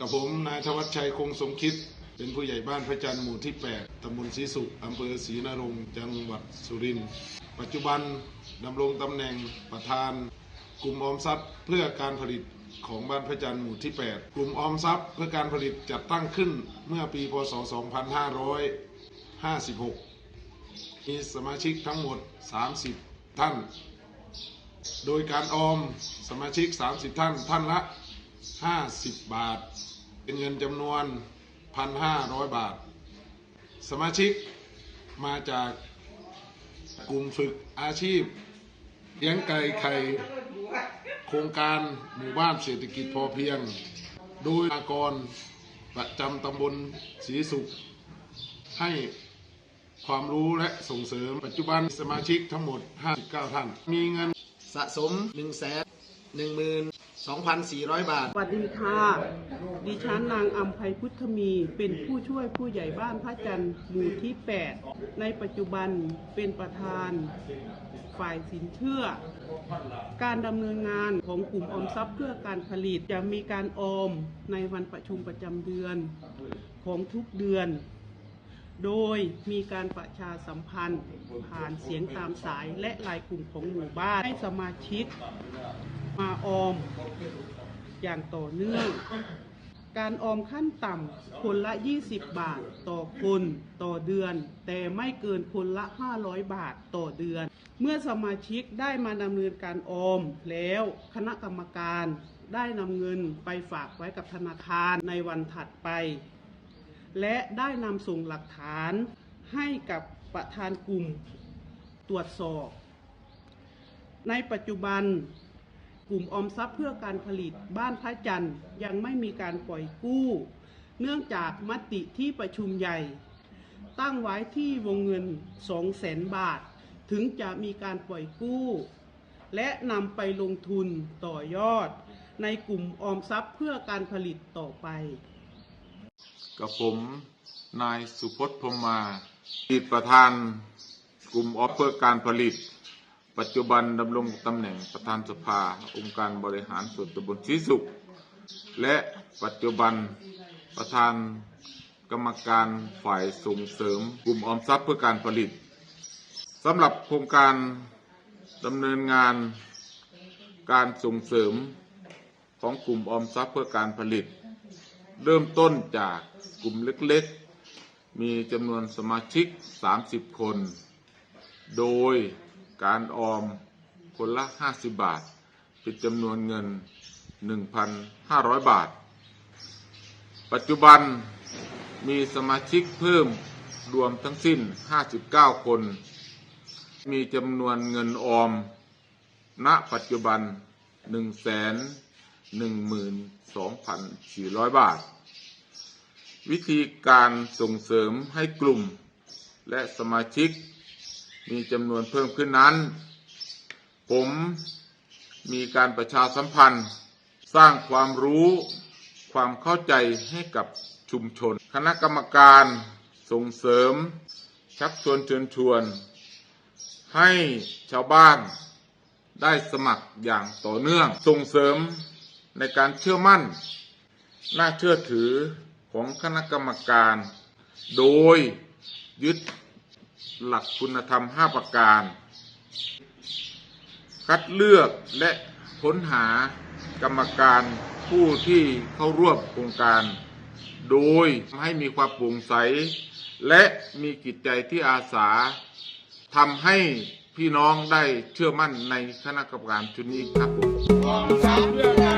กับผมนายธวัชชัยคงสมคิด เป็นผู้ใหญ่บ้านพระจันทร์หมู่ที่ 8 ตำบลศรีสุขอำเภอศรีนรงค์จังหวัดสุรินทร์ ปัจจุบันดำรงตำแหน่งประธาน กลุ่มออมทรัพย์เพื่อการผลิตของบ้านพระจันทร์หมู่ที่ 8 กลุ่มออมทรัพย์เพื่อการผลิตจัดตั้งขึ้นเมื่อปีพศ 2556 มีสมาชิกทั้งหมด 30 ท่าน โดยการออมสมาชิก 30 ท่าน ท่านละ 50 บาท เป็นเงินจำนวน 1,500 บาท สมาชิกมาจากกลุ่มฝึกอาชีพเลี้ยงไก่ไข่โครงการหมู่บ้านเศรษฐกิจพอเพียง โดยอากรประจำตำบลศรีสุข ให้ความรู้และส่งเสริมปัจจุบันสมาชิกทั้งหมด 59 ท่าน มีเงินสะสม1นึ่งแส นหนึ่งหมื่นสองพันสี่ร้อยบาท สวัสดีค่ะ ดิฉันนางอัมภัยพุทธมี เป็นผู้ช่วยผู้ใหญ่บ้านพระจันทร์หมู่ที่ 8 ในปัจจุบันเป็นประธาน ฝ่ายสินเชื่อ การดำเนินงานของกลุ่มออมทรัพย์เพื่อการผลิตจะมีการออมในวันประชุมประจำเดือนของทุกเดือน โดยมีการประชาสัมพันธ์ผ่านเสียงตามสายและลายกลุ่มของหมู่บ้านให้สมาชิก มาออม อย่างต่อเนื่อง การออมขั้นต่ำคนละ 20 บาทต่อคนต่อเดือน แต่ไม่เกินคนละ 500 บาทต่อเดือน เมื่อสมาชิกได้มาดำเนินการออมแล้วคณะกรรมการได้นำเงินไปฝากไว้กับธนาคารในวันถัดไป และได้นำส่งหลักฐานให้กับประธานกลุ่มตรวจสอบ ในปัจจุบัน กลุ่มออมทรัพย์เพื่อการผลิตบ้านพระจันทร์ยังไม่มีการปล่อยกู้ เนื่องจากมติที่ประชุมใหญ่ ตั้งไว้ที่วงเงิน 2 0 0แสนบาท ถึงจะมีการปล่อยกู้ และนำไปลงทุนต่อยอด ในกลุ่มออมทรัพย์เพื่อการผลิตต่อไปกับผมนายสุพจน์พรมมาอดีตประธานกลุ่มออฟเพื่อการผลิต ปัจจุบันดำรงตำแหน่งประธานสภาองค์การบริหารส่วนตำบลศรีสุข และปัจจุบันประธานกรรมการฝ่ายส่งเสริมกลุ่มออมทรัพย์เพื่อการผลิตสำหรับโครงการดำเนินงานการส่งเสริมของกลุ่มออมทรัพย์เพื่อการผลิต เริ่มต้นจากกลุ่มเล็กๆ มีจำนวนสมาชิก 30 คน โดย การออมคนละ 50 บาท เป็นจำนวนเงิน 1,500 บาท ปัจจุบันมีสมาชิกเพิ่มรวมทั้งสิ้น 59 คน มีจำนวนเงินออม ณ ปัจจุบัน 1 1 2 4 0 0 บาท วิธีการส่งเสริมให้กลุ่มและสมาชิก มีจำนวนเพิ่มขึ้นนั้น ผมมีการประชาสัมพันธ์ สร้างความรู้ความเข้าใจให้กับชุมชน คณะกรรมการส่งเสริม ชักชวนเชิญชวน ให้ชาวบ้านได้สมัครอย่างต่อเนื่อง ส่งเสริมในการเชื่อมั่น น่าเชื่อถือของคณะกรรมการ โดยยึด หลักคุณธรรม 5 ประการ คัดเลือกและค้นหากรรมการผู้ที่เข้าร่วมโครงการ โดยให้มีความโปร่งใส และมีจิตใจที่อาสาทำให้พี่น้องได้เชื่อมั่นในคณะกรรมการชุดนี้ครับผม